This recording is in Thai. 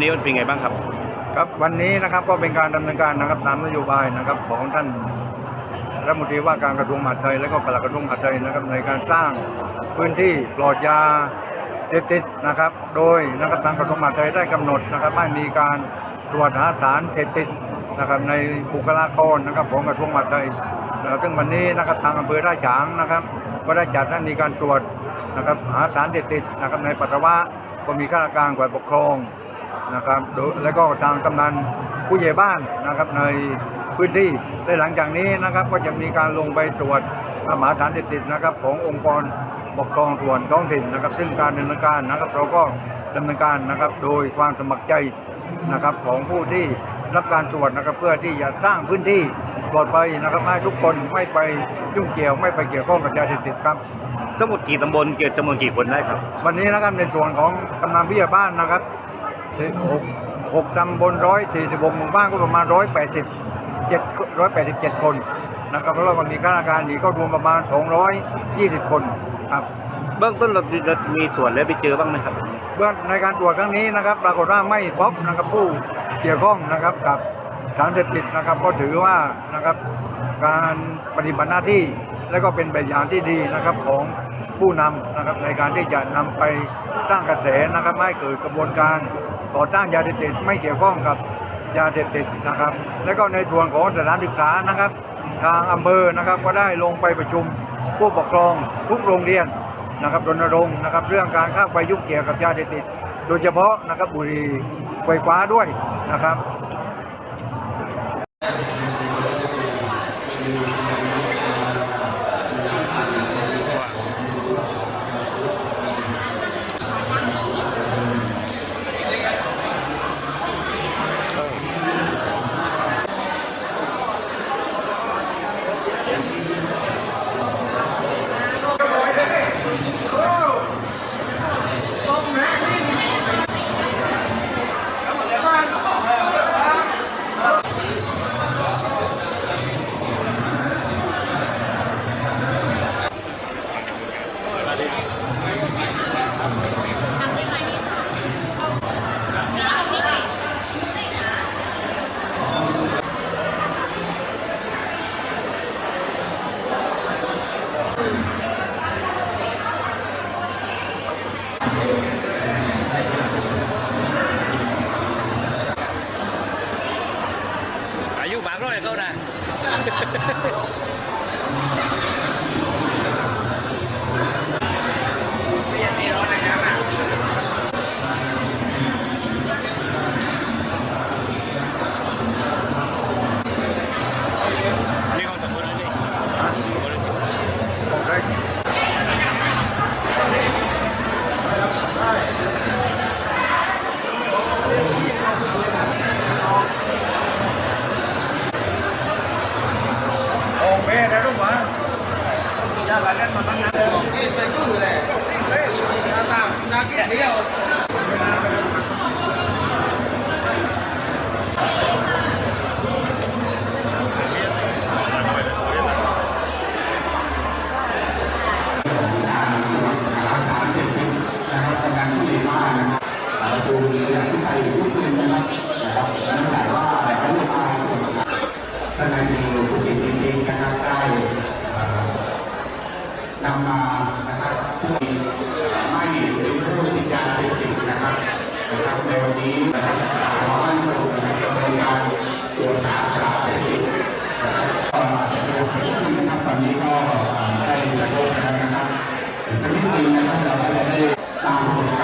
นี้มันเป็นไงบ้างครับ ครับวันนี้นะครับก็เป็นการดำเนินการนะครับตามนโยบายนะครับของท่านรัฐมนตรีว่าการกระทรวงมหาดไทยและก็ปลัดกระทรวงมหาดไทยนะครับในการสร้างพื้นที่ปลอดยาเสพติดนะครับ โดยนะครับทางกระทรวงมหาดไทยได้กำหนดนะครับให้มีการตรวจหาสารเสพติดนะครับในบุคลากรนะครับของกระทรวงมหาดไทยนะครับซึ่งวันนี้นะครับทางอำเภอท่าฉางนะครับ ก็ได้จัดให้มีการตรวจนะครับหาสารเสพติดนะครับในปัสสาวะก็มีข้าราชการฝ่ายปกครอง นะครับโดยแล้วก็ทางกำนันผู้ใหญ่บ้านนะครับในพื้นที่และหลังจากนี้นะครับ ก็จะมีการลงไปตรวจหาสารเสพติดนะครับ ขององค์กรปกครองส่วนท้องถิ่นนะครับ ซึ่งการดำเนินการนะครับ เราก็ดำเนินการนะครับ โดยความสมัครใจนะครับของผู้ที่รับการตรวจนะครับ เพื่อที่จะสร้างพื้นที่ปลอดภัยนะครับให้ทุกคนไม่ไปยุ่งเกี่ยวไม่ไปเกี่ยวข้องกับยาเสพติดครับทั้งหมดกี่ตำบลเกี่ยวจำนวนกี่คนได้ครับ วันนี้นะครับในส่วนของกำนันผู้ใหญ่บ้านนะครับ หกหกตำบลร้อยสี่สิบหกหมู่บ้านก็ประมาณร้อยแปดสิบเจ็ดร้อยแปดสิบเจ็ดคนนะครับเพราะว่าวันนี้ข้าราชการอีกก็รวมประมาณสองร้อยยี่สิบคนครับเบื้องต้นเราเรามีส่วนแล้วไปเจอบ้างไหมครับเบื้องในการตรวจครั้งนี้นะครับ ปรากฏว่าไม่พบนะครับผู้เกี่ยวข้องนะครับกับสารเสพติดนะครับก็ถือว่านะครับการปฏิบัติหน้าที่และก็เป็นแบบอย่างที่ดีนะครับของ ผู้นำนะครับในการที่จะนำไปสร้างกระแสนะครับไม่เกิดกระบวนการต่อต้านยาเสพติดไม่เกี่ยวข้องกับยาเสพติดนะครับ และก็ในส่วนของสถานศึกษานะครับ ทางอำเภอนะครับก็ได้ลงไปประชุมผู้ปกครองทุกโรงเรียนนะครับรณรงค์นะครับ เรื่องการเข้าไปยุ่งเกี่ยวกับยาเสพติด โดยเฉพาะนะครับบุหรี่ไฟฟ้าด้วยนะครับ นี่เနေရအောင် นะครับในวันนี้นะครับขอให้ทุกท่านนะครับดำเนินการตรวจหาสารเสพติดนะครับก็อาจจะเป็นผลที่นะครับตอนนี้ก็ได้กระทบแล้วนะครับสักนิดนึงนะครับเราก็จะได้ตามหม